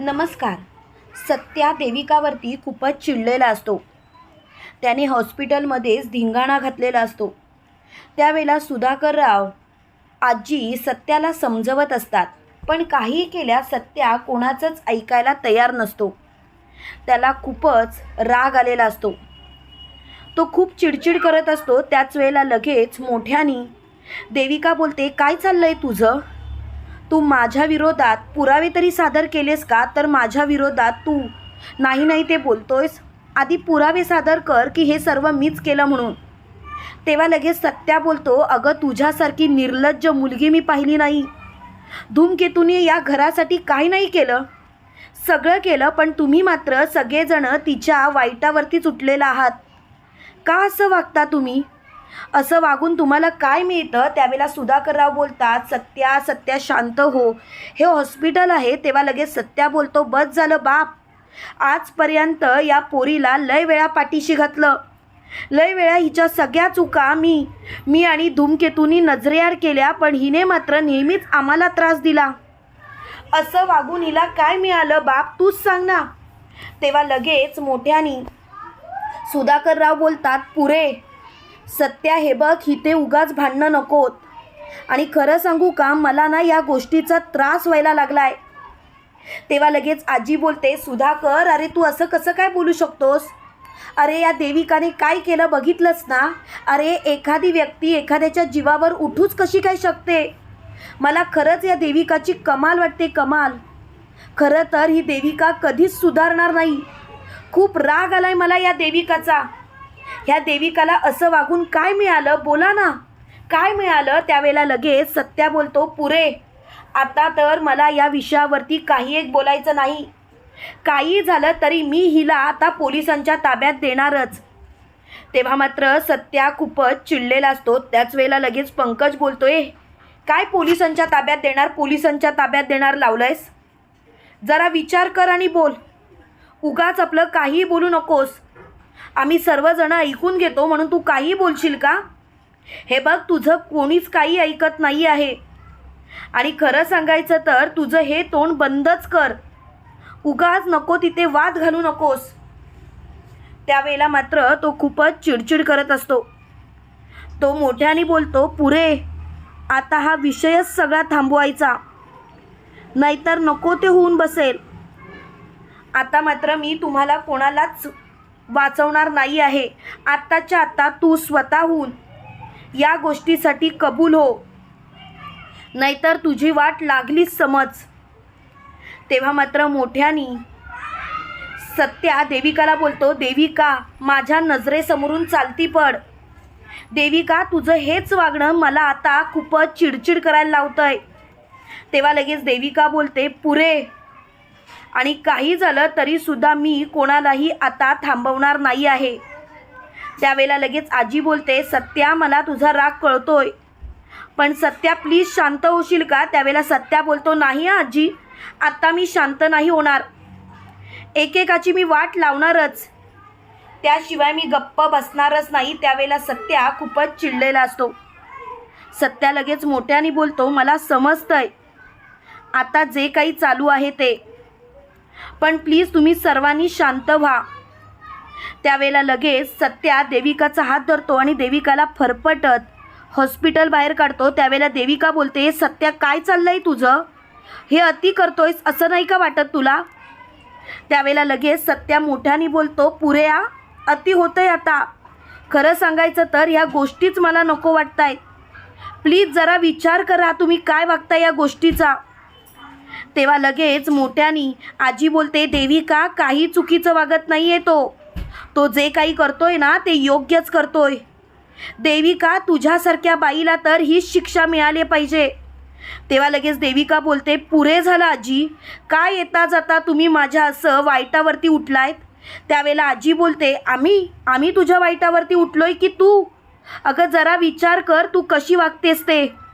नमस्कार. सत्या देविकावरती खूपच चिडलेला असतो. त्याने हॉस्पिटलमध्येच धिंगाणा घातलेला असतो. त्यावेळेला सुधाकरराव आजी सत्याला समजवत असतात पण काही केल्या सत्या कोणाचंच ऐकायला तयार नसतो. त्याला खूपच राग आलेला असतो. तो खूप चिडचिड करत असतो त्याच वेळेला लगेच मोठ्यानी देविका बोलते काय चाललं आहे तुझं? तू माझ्या विरोधात पुरावे तरी सादर केलेस का? तर माझ्या विरोधात तू. नाही नाही ते बोलतोयस. आधी पुरावे सादर कर की हे सर्व मीच केलं म्हणून. तेव्हा लगेच सत्या बोलतो अगं तुझ्यासारखी निर्लज्ज मुलगी मी पाहिली नाही. धूमकेतूने या घरासाठी काही नाही केलं. सगळं केलं पण तुम्ही मात्र सगळेजणं तिच्या वाईटावरतीच उठलेला आहात. का असं वागता तुम्ही? असं वागून तुम्हाला काय मिळतं? त्यावेळेला सुधाकरराव बोलतात सत्या सत्या शांत हो. हे हॉस्पिटल आहे तेव्हा लगेच सत्या बोलतो बस झालं बाप. आजपर्यंत या पोरीला लय वेळा पाठीशी घातलं. लय वेळा हिच्या सगळ्या चुका मी मी आणि धूमकेतूनी नजरेआड केल्या पण हिने मात्र नेहमीच आम्हाला त्रास दिला. असं वागून हिला काय मिळालं बाप? तूच सांग ना. तेव्हा लगेच मोठ्यानी सुधाकरराव बोलतात पुरे सत्या हे बघ हिते उगाच भांडणं नकोत. आणि खरं सांगू का मला ना या गोष्टीचा त्रास व्हायला लागलाय. तेव्हा लगेच आजी बोलते सुधाकर अरे तू असं कसं काय बोलू शकतोस? अरे या देविकाने काय केलं बघितलंस ना? अरे एखादी व्यक्ती एखाद्याच्या जीवावर उठूच कशी काय शकते? मला खरंच या देविकाची कमाल वाटते कमाल. खरं तर ही देविका कधीच सुधारणार नाही. खूप राग आलाय मला या देविकाचा. ह्या देविकाला असं वागून काय मिळालं? बोला ना. काय मिळालं? त्यावेळेला लगेच सत्या बोलतो पुरे आता तर मला या विषयावरती काही एक बोलायचं नाही. काही झालं तरी मी हिला आता पोलिसांच्या ताब्यात देणारच. तेव्हा मात्र सत्या खूपच चिडलेला असतो. त्याच वेळेला लगेच पंकज बोलतोय काय पोलिसांच्या ताब्यात देणार? पोलिसांच्या ताब्यात देणार लावलंयस? जरा विचार कर आणि बोल. उगाच आपलं काहीही बोलू नकोस. आम्ही सर्वजण ऐकून घेतो म्हणून तू काही बोलशील का? हे बघ तुझं कोणीच काही ऐकत नाही आहे. आणि खरं सांगायचं तर तुझं हे तोंड बंदच कर. उगाच नको तिथे वाद घालू नकोस. त्यावेळेला मात्र तो खूपच चिडचिड करत असतो. तो मोठ्याने बोलतो पुरे आता हा विषयच सगळा थांबवायचा. नाहीतर नको ते होऊन बसेल. आता मात्र मी तुम्हाला कोणालाच वाचवणार नाही आहे. आत्ताच्या आत्ता तू स्वतःहून या गोष्टीसाठी कबूल हो. नाहीतर तुझी वाट लागलीच समज. तेव्हा मात्र मोठ्यानी सत्या देविकाला बोलतो देविका माझ्या नजरेसमोरून चालती पड. देविका तुझं हेच वागणं मला आता खूपच चिडचिड करायला लावतंय. तेव्हा लगेच देविका बोलते पुरे आणि काही झालं तरीसुद्धा मी कोणालाही आता थांबवणार नाही आहे. त्यावेळेला लगेच आजी बोलते सत्या मला तुझा राग कळतोय. पण सत्या प्लीज शांत होशील का? त्यावेळेला सत्या बोलतो नाही आजी आत्ता मी शांत नाही होणार. एकेकाची मी वाट लावणारच. त्याशिवाय मी गप्प बसणारच नाही. त्यावेळेला सत्या खूपच चिडलेला असतो. सत्या लगेच मोठ्याने बोलतो मला समजतंय. आता जे काही चालू आहे ते पण प्लीज तुम्ही सर्वांनी शांत व्हा. त्यावेळेला लगेच सत्या देविकाचा हात धरतो आणि देविकाला फरफटत हॉस्पिटल बाहेर काढतो. त्यावेळेला देविका बोलते सत्या काय चाललंय तुझं? हे अति करतोयस असं नाही का वाटत तुला? त्यावेळेला लगेच सत्या मोठ्याने बोलतो पुरेया अति होतंय आता. खरं सांगायचं तर ह्या गोष्टीच मला नको वाटतायत. प्लीज जरा विचार करा तुम्ही काय वागता या गोष्टीचा. तेव्हा लगेच मोठ्यानी आजी बोलते देविका काही चुकीचं वागत नाही आहे तो. तो जे काही करतोय ना ते योग्यच करतोय. देविका तुझ्यासारख्या बाईला तर हीच शिक्षा मिळाली पाहिजे. तेव्हा लगेच देविका बोलते पुरे झालं आजी. काय येता जाता तुम्ही माझ्या असं वाईटावरती उठलायत? त्यावेळेला आजी बोलते आम्ही आम्ही तुझ्या वाईटावरती उठलोय की तू? अगं जरा विचार कर तू कशी वागतेस ते.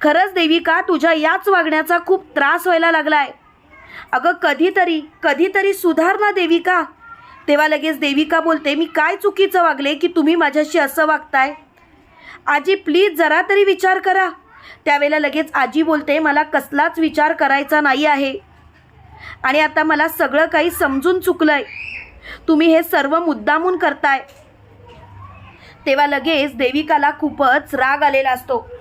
खरंच देविका तुझ्या याच वागण्याचा खूप त्रास व्हायला लागलाय. अगं कधीतरी कधीतरी सुधार ना देविका. तेव्हा लगेच देविका बोलते मी काय चुकीचं वागले की तुम्ही माझ्याशी असं वागताय? आजी प्लीज जरा तरी विचार करा. त्यावेळेला लगेच आजी बोलते मला कसलाच विचार करायचा नाही आहे. आणि आता मला सगळं काही समजून चुकलंय. तुम्ही हे सर्व मुद्दामून करताय. तेव्हा लगेच देविकाला खूपच राग आलेला असतो.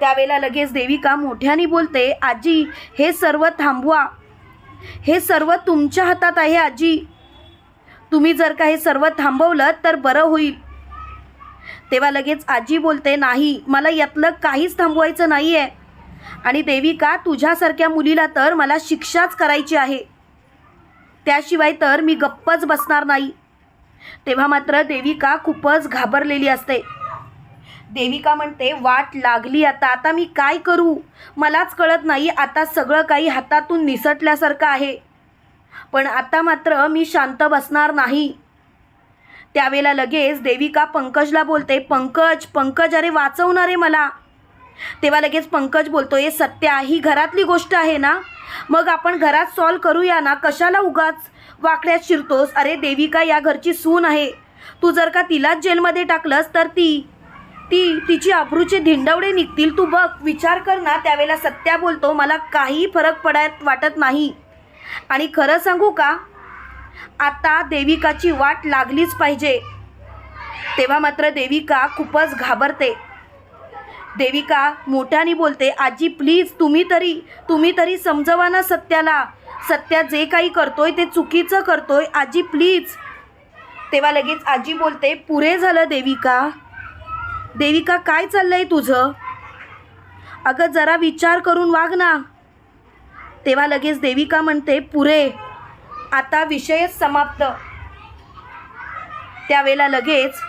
त्यावेळेला लगेच देविका मोठ्याने बोलते आजी हे सर्व थांबवा. हे सर्व तुमच्या हातात आहे आजी. तुम्ही जर का हे सर्व थांबवलं तर बरं होईल. तेव्हा लगेच आजी बोलते नाही मला यातलं काहीच थांबवायचं नाही आहे आणि देविका तुझ्यासारख्या मुलीला तर मला शिक्षाच करायची आहे. त्याशिवाय तर मी गप्पच बसणार नाही. तेव्हा मात्र देविका खूपच घाबरलेली असते. देविका म्हणते वाट लागली आता आता मी काय करू? मलाच कळत नाही आता सगळं काही हातातून निसटल्यासारखं आहे. पण आता मात्र मी शांत बसणार नाही. त्यावेळेला लगेच देविका पंकजला बोलते पंकज पंकज अरे वाचवणार आहे मला. तेव्हा लगेच पंकज बोलतो हे सत्या ही घरातली गोष्ट आहे ना? मग आपण घरात सॉल्व करूया ना? कशाला उगाच वाकड्यात शिरतोस? अरे देविका या घरची सून आहे. तू जर का तिलाच जेलमध्ये टाकलंस तर ती ती तिची अब्रूचे धिंडवडे निघतील. तू बघ विचार कर ना त्यावेळेला सत्या बोलतो मला काही फरक पडायत वाटत नाही. आणि खरं सांगू का? आता देविकाची वाट लागलीच पाहिजे. तेव्हा मात्र देविका खूपच घाबरते. देविका मोठ्याने बोलते आजी प्लीज तुम्ही तरी तुम्ही तरी समजवा ना सत्याला. सत्या जे काही करतोय ते चुकीचं करतोय. आजी प्लीज तेव्हा लगेच आजी बोलते पुरे झालं देविका. देविका काय चाललंय तुझं? अगं जरा विचार करून वाग ना. तेव्हा लगेच देविका म्हणते पुरे आता विषयच समाप्त. त्यावेळेला लगेच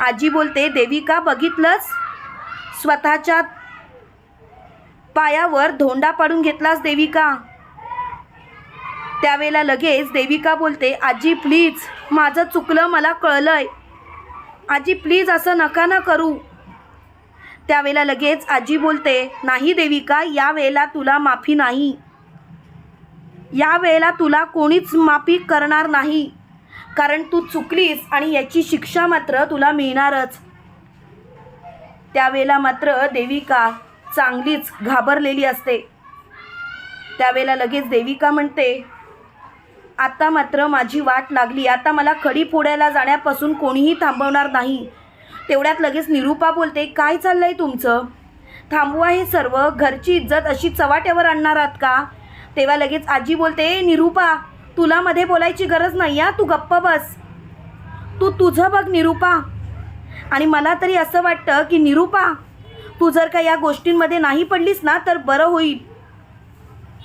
आजी बोलते देविका बघितलंच स्वतःच्या पायावर धोंडा पाडून घेतलास देविका. त्यावेळेला लगेच देविका बोलते आजी प्लीज माझं चुकलं मला कळलंय. आजी प्लीज असं नका ना करू. त्यावेळेला लगेच आजी बोलते नाही देविका या वेळेला तुला माफी नाही. या वेळेला तुला कोणीच माफी करणार नाही. कारण तू चुकलीस आणि याची शिक्षा मात्र तुला मिळणारच. त्यावेळेला मात्र देविका चांगलीच घाबरलेली असते. त्यावेळेला लगेच देविका म्हणते आता मात्र माझी वाट लागली. आता मला खडी फोडायला जाण्यापासून कोणीही थांबवणार नाही. तेवढ्यात लगेच निरूपा बोलते काय चाललंय तुमचं? थांबवा हे सर्व घरची इज्जत अशी चवाट्यावर आणणार आहात का? तेव्हा लगेच आजी बोलते "ए, निरूपा तुला मध्ये बोलायची गरज नाही या तू गप्प बस. तू तुझं बघ निरूपा. आणि मला तरी असं वाटतं की निरूपा तू जर का या गोष्टींमध्ये नाही पडलीस ना तर बरं होईल.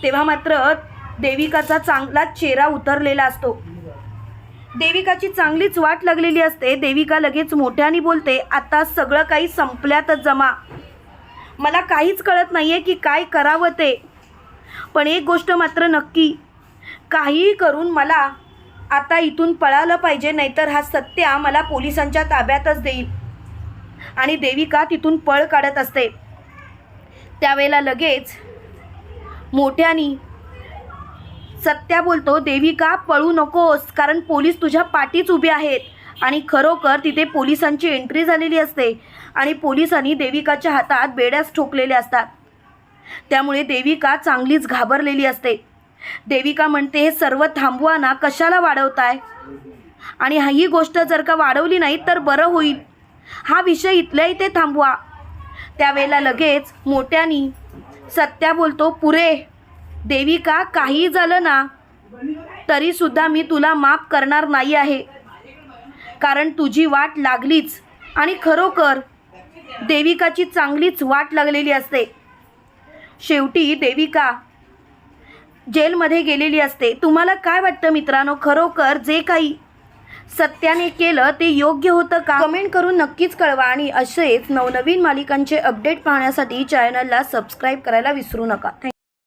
तेव्हा मात्र देविकाचा चांगलाच चेहरा उतरलेला असतो. देविकाची चांगलीच वाट लागलेली असते. देविका लगेच मोठ्याने बोलते आता सगळं काही संपल्यातच जमा. मला काहीच कळत नाही आहे की काय करावं ते. पण एक गोष्ट मात्र नक्की काहीही करून मला आता इथून पळालं पाहिजे नाहीतर हा सत्या मला पोलिसांच्या ताब्यातच देईल. आणि देविका तिथून पळ काढत असते. त्यावेळेला लगेच मोठ्यानी सत्या बोलतो देविका पळू नकोस कारण पोलीस तुझ्या पाठीच उभे आहेत. आणि खरोखर तिथे पोलिसांची एंट्री झालेली असते. आणि पोलिसांनी देविकाच्या हातात बेड्यास ठोकलेल्या असतात. त्यामुळे देविका चांगलीच घाबरलेली असते. देविका म्हणते हे सर्व थांबवा ना कशाला वाढवताय? आणि हा- ही गोष्ट जर का वाढवली नाही तर बरं होईल. हा विषय इथल्या इथे थांबवा. त्यावेळेला लगेच मोठ्यानी सत्या बोलतो पुरे देविका काही झालं ना तरीसुद्धा मी तुला माफ करणार नाही आहे. कारण तुझी वाट लागलीच आणि खरोखर देविकाची चांगलीच वाट लागलेली असते. शेवटी देविका जेलमध्ये गेलेली असते. तुम्हाला काय वाटतं मित्रांनो? खरोखर जे काही सत्याने केलं ते योग्य होतं का? कमेंट करून नक्कीच कळवा आणि असेच नवनवीन मालिकांचे अपडेट पाहण्यासाठी चॅनलला सबस्क्राईब करायला विसरू नका. थँक्यू